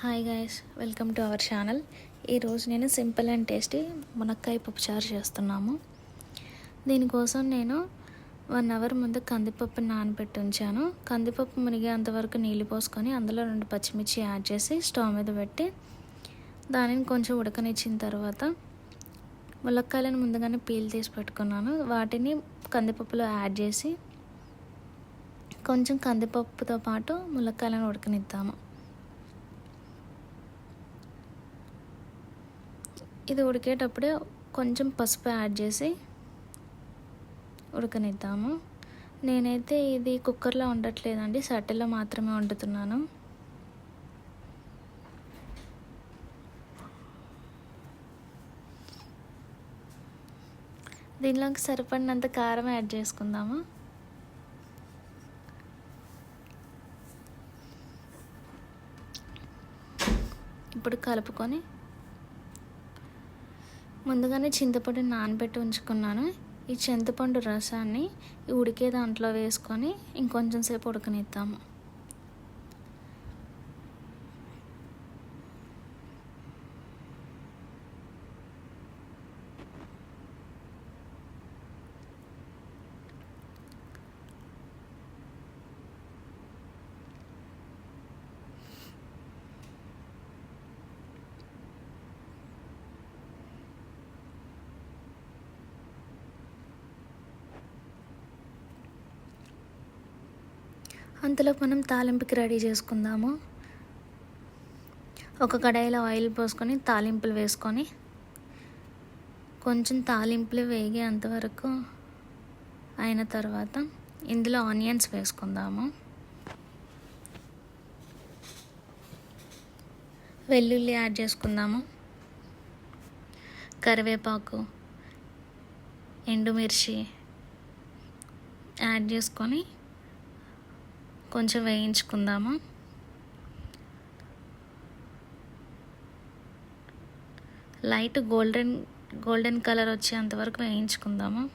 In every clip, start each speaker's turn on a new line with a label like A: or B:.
A: Hi guys welcome to our channel ఈరోజు నేను simple and tasty మునక్కాయ పప్పుచారు చేస్తున్నాము. దీనికోసం నేను వన్ అవర్ ముందు కందిపప్పు నానబెట్టి ఉంచాను. కందిపప్పు మునిగేంతవరకు నీళ్ళు పోసుకొని అందులో రెండు పచ్చిమిర్చి యాడ్ చేసి స్టవ్ మీద పెట్టి దానిని కొంచెం ఉడకనిచ్చిన తర్వాత ములక్కాయలను ముందుగానే పీల్ తీసి పెట్టుకున్నాను. వాటిని కందిపప్పులో యాడ్ చేసి కొంచెం కందిపప్పుతో పాటు ములక్కాయలను ఉడకనిద్దాము. ఇది ఉడికేటప్పుడే కొంచెం పసుపు యాడ్ చేసి ఉడకనిద్దాము. నేనైతే ఇది కుక్కర్లో ఉండట్లేదండి సట్టెలో మాత్రమే వండుతున్నాను. దీనిలోకి సరిపడినంత కారం యాడ్ చేసుకుందాము. ఇప్పుడు కలుపుకొని ముందుగానే చింతపండు నానబెట్టి ఉంచుకున్నాను. ఈ చింతపండు రసాన్ని ఉడికే దాంట్లో వేసుకొని ఇంకొంచెం సేపు ఉడకనిద్దాము. అంతలో మనం తాలింపుకి రెడీ చేసుకుందాము. ఒక కడాయిలో ఆయిల్ పోసుకొని తాలింపులు వేసుకొని కొంచెం తాలింపులు వేగే అంతవరకు అయిన తర్వాత ఇందులో ఆనియన్స్ వేసుకుందాము. వెల్లుల్లి యాడ్ చేసుకుందాము. కరివేపాకు ఎండుమిర్చి యాడ్ చేసుకొని కొంచెం వేయించుకుందాము. లైట్ గోల్డెన్ గోల్డెన్ కలర్ వచ్చేంత వరకు వేయించుకుందాము.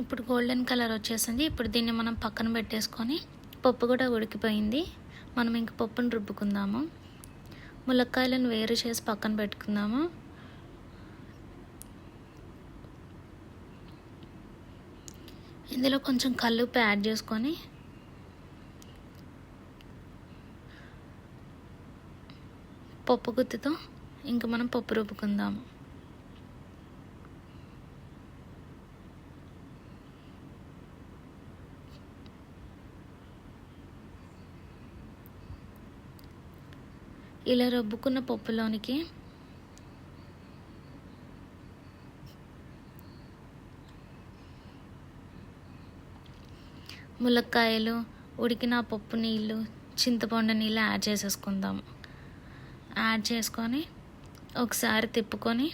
A: ఇప్పుడు గోల్డెన్ కలర్ వచ్చేసింది. ఇప్పుడు దీన్ని మనం పక్కన పెట్టేసుకొని పప్పు కూడా ఉడికిపోయింది. మనం ఇంక పప్పును రుబ్బుకుందాము. ములక్కాయలను వేరు చేసి పక్కన పెట్టుకుందాము. ఇందులో కొంచెం కల్లుప్పు యాడ్ చేసుకొని పప్పు గుత్తితో ఇంక మనం పప్పు రుబ్బుకుందాము. ఇలా రుబ్బుకున్న పప్పులోనికి ములక్కాయలు ఉడికిన పప్పు నీళ్ళు చింతపండు నీళ్ళు యాడ్ చేసేసుకుందాం. యాడ్ చేసుకొని ఒకసారి తిప్పుకొని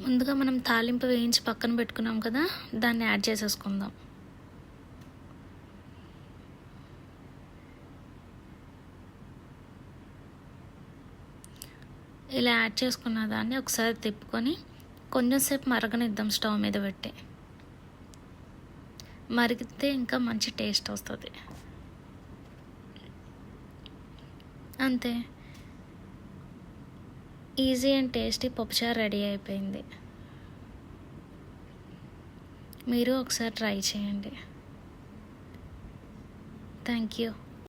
A: ముందుగా మనం తాలింపు వేయించి పక్కన పెట్టుకున్నాం కదా దాన్ని యాడ్ చేసేసుకుందాం. ఇలా యాడ్ చేసుకున్న దాన్ని ఒకసారి తిప్పుకొని కొంచెం సేపు మరగనిద్దాం స్టవ్ మీద పెట్టి. మరిగితే ఇంకా మంచి టేస్ట్ వస్తుంది. అంతే. ఈజీ అండ్ టేస్టీ పప్పుచారు రెడీ అయిపోయింది. మీరు ఒకసారి ట్రై చేయండి. Thank you.